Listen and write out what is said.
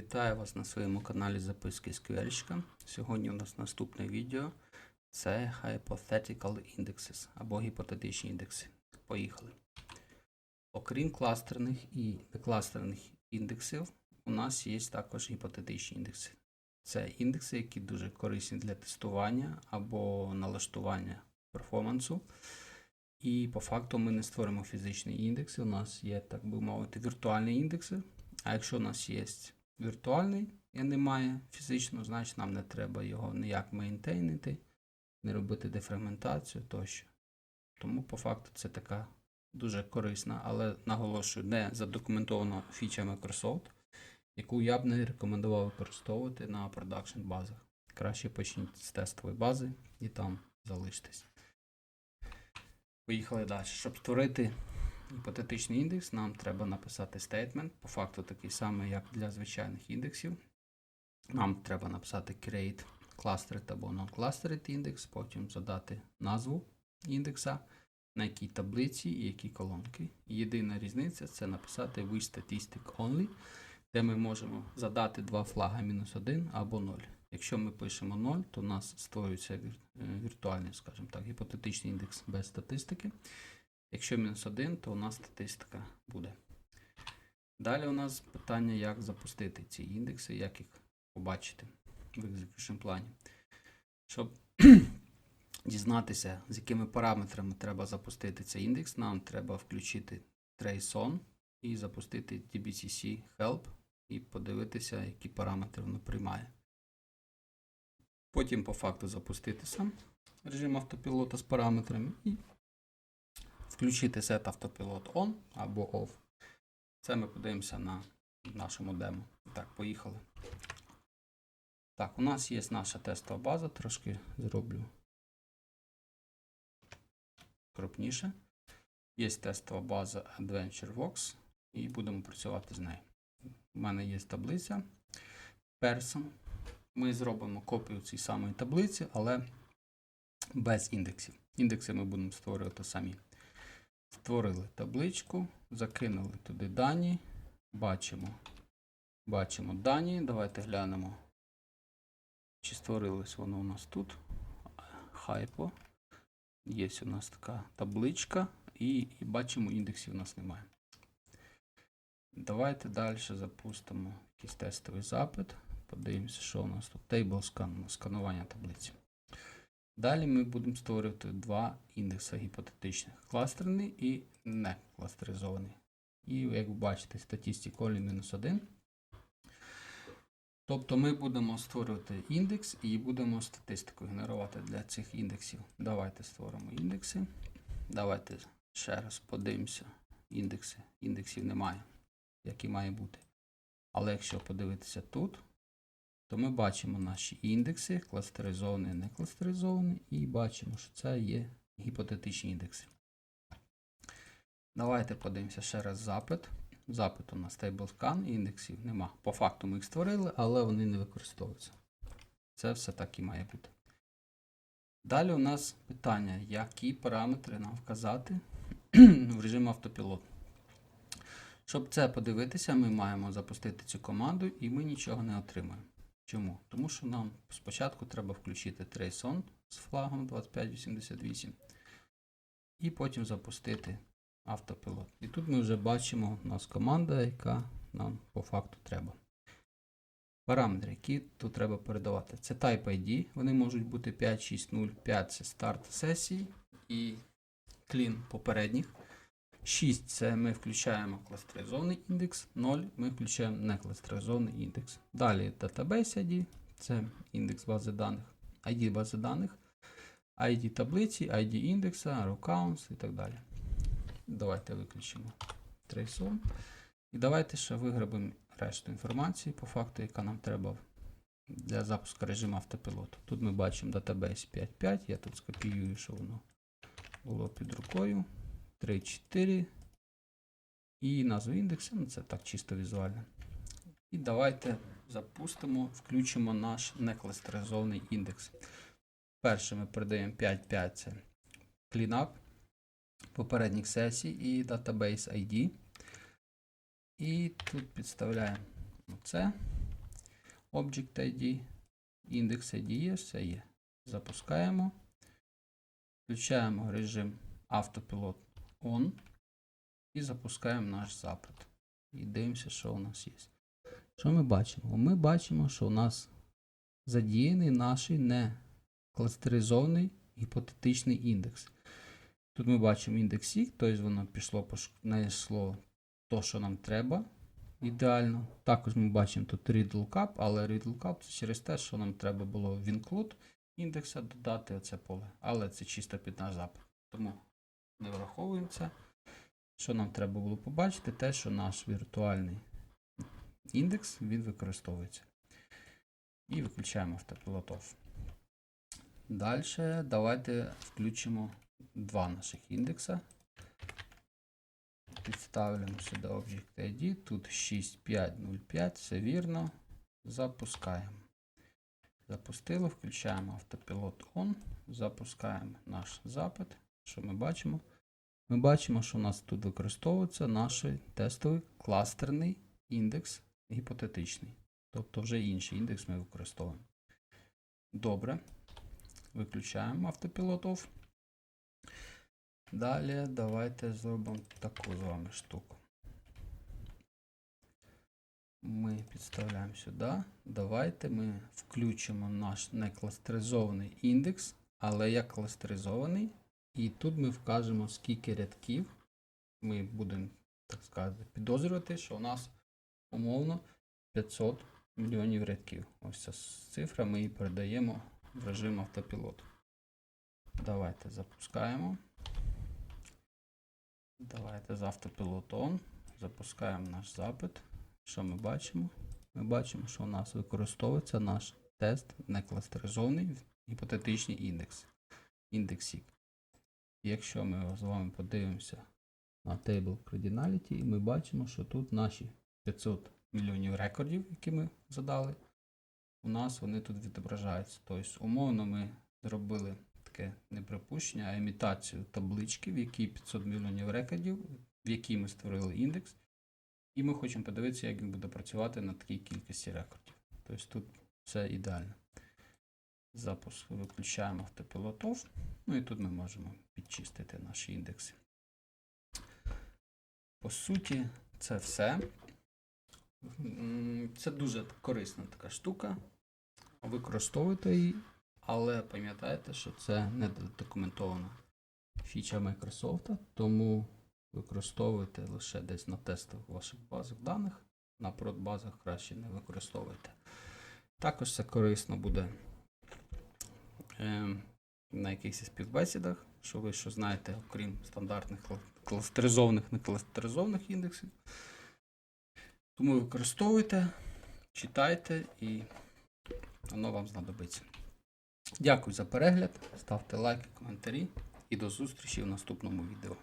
Вітаю вас на своєму каналі Записки Скверщика. Сьогодні у нас наступне відео. Це Hypothetical Indexes або гіпотетичні індекси. Поїхали. Окрім кластерних і некластерних індексів, у нас є також гіпотетичні індекси. Це індекси, які дуже корисні для тестування або налаштування перформансу. І по факту ми не створимо фізичні індекси. У нас є, так би мовити, віртуальні індекси. А якщо у нас є віртуальний і немає фізично, значить нам не треба його ніяк мейнтейнити, не робити дефрагментацію тощо. Тому по факту це така дуже корисна, але наголошую, не задокументована фіча Microsoft, яку я б не рекомендував використовувати на продакшн базах. Краще почніть з тестової бази і там залиштесь. Поїхали далі. Щоб створити гіпотетичний індекс, нам треба написати statement, по факту такий самий, як для звичайних індексів. Нам треба написати create clustered або non-clustered індекс, потім задати назву індекса, на якій таблиці і які колонки. Єдина різниця це написати with statistic only, де ми можемо задати два флага мінус 1 або 0. Якщо ми пишемо 0, то у нас створюється е, віртуальний, скажімо так, гіпотетичний індекс без статистики. Якщо мінус 1, то у нас статистика буде. Далі у нас питання, як запустити ці індекси, як їх побачити в execution плані. Щоб дізнатися, з якими параметрами треба запустити цей індекс, нам треба включити trace-on і запустити dbcc help і подивитися, які параметри воно приймає. Потім по факту запустити сам режим автопілота з параметрами включити set автопілот on або off. Це ми подивимося на нашому демо. Так, поїхали. Так, у нас є наша тестова база, трошки зроблю крупніше. Є тестова база AdventureVox і будемо працювати з нею. У мене є таблиця Person. Ми зробимо копію цієї самої таблиці, але без індексів. Індекси ми будемо створювати самі. Створили табличку, закинули туди дані. Бачимо. Бачимо дані. Давайте глянемо, чи створилось воно у нас тут. Хайпо. Є у нас така табличка, і, і бачимо, індексів у нас немає. Давайте далі запустимо якийсь тестовий запит. Подивимося, що у нас тут. Scan, сканування таблиці. Далі ми будемо створювати два індекси гіпотетичних: кластерний і не кластеризований. І, як ви бачите, статистик only мінус 1. Тобто ми будемо створювати індекс і будемо статистику генерувати для цих індексів. Давайте створимо індекси. Давайте ще раз подивимося. Індекси. Індексів немає, які має бути. Але якщо подивитися тут, то ми бачимо наші індекси, кластеризовані, не кластеризовані, і бачимо, що це є гіпотетичні індекси. Давайте подивимося ще раз запит. Запит у нас TableScan, індексів нема. По факту ми їх створили, але вони не використовуються. Це все так і має бути. Далі у нас питання, які параметри нам вказати в режимі автопілот. Щоб це подивитися, ми маємо запустити цю команду і ми нічого не отримаємо. Чому? Тому що нам спочатку треба включити trace-on з флагом 2588 і потім запустити автопілот. І тут ми вже бачимо у нас команда, яка нам по факту треба. Параметри, які тут треба передавати. Це Type ID, вони можуть бути 5, 6, 0, 5 це старт сесії і клін попередніх. 6 це ми включаємо кластеризований індекс, 0 ми включаємо некластеризований індекс. Далі Database ID, це індекс бази даних, ID бази даних, ID таблиці, ID індекса, row counts і так далі. Давайте виключимо trace І давайте ще виграбимо решту інформації по факту, яка нам треба для запуску режиму автопілоту. Тут ми бачимо Database 5.5, я тут скопіюю, що воно було під рукою. 3, 4. І назву індексу, ну це так чисто візуально. І давайте запустимо, включимо наш некластеризований індекс. Перше ми передаємо 5.5 це cleanup попередніх сесій і Database ID. І тут підставляємо це. Object ID, індекс ID є, все є. Запускаємо. Включаємо режим автопілот on і запускаємо наш запит. І дивимося, що у нас є. Що ми бачимо? Ми бачимо, що у нас задіяний наш не кластеризований гіпотетичний індекс. Тут ми бачимо індекс X, тобто воно пішло, знайшло то, що нам треба. Ідеально. Також ми бачимо тут read lookup, але read lookup це через те, що нам треба було в include індекса додати оце поле. Але це чисто під наш запит. Тому не враховуємо. Що нам треба було побачити, те, що наш віртуальний індекс він використовується. І виключаємо автопілот. Далі давайте включимо два наших індекса. Підставляємо сюди Object ID. Тут 6505, все вірно. Запускаємо. Запустили, включаємо автопілот on, запускаємо наш запит. Що ми бачимо? Ми бачимо, що у нас тут використовується наш тестовий кластерний індекс гіпотетичний. Тобто вже інший індекс ми використовуємо. Добре. Виключаємо автопілот off. Далі давайте зробимо таку з вами штуку. Ми підставляємо сюди. Давайте ми включимо наш некластеризований індекс, але як кластеризований. І тут ми вкажемо, скільки рядків ми будемо, так сказати, підозрювати, що у нас умовно 500 мільйонів рядків. Ось ця цифра ми її передаємо в режим автопілот. Давайте запускаємо. Давайте з автопілотом запускаємо наш запит. Що ми бачимо? Ми бачимо, що у нас використовується наш тест некластеризований гіпотетичний індекс. Індекс X. Якщо ми з вами подивимося на Table Cardinality, ми бачимо, що тут наші 500 мільйонів рекордів, які ми задали, у нас вони тут відображаються. Тобто, умовно, ми зробили таке не припущення, а імітацію таблички, в якій 500 мільйонів рекордів, в якій ми створили індекс. І ми хочемо подивитися, як він буде працювати на такій кількості рекордів. Тобто тут все ідеально. Запуск виключаємо автопілот off. Ну і тут ми можемо підчистити наші індекси. По суті, це все. Це дуже корисна така штука. Використовуйте її, але пам'ятайте, що це не документована фіча Microsoft, тому використовуйте лише десь на тестах ваших базах даних. На продбазах краще не використовуйте. Також це корисно буде е, на якихось співбесідах, що ви що знаєте, окрім стандартних кла- кластеризованих, некластеризованих індексів. Тому використовуйте, читайте і воно вам знадобиться. Дякую за перегляд, ставте лайки, коментарі і до зустрічі в наступному відео.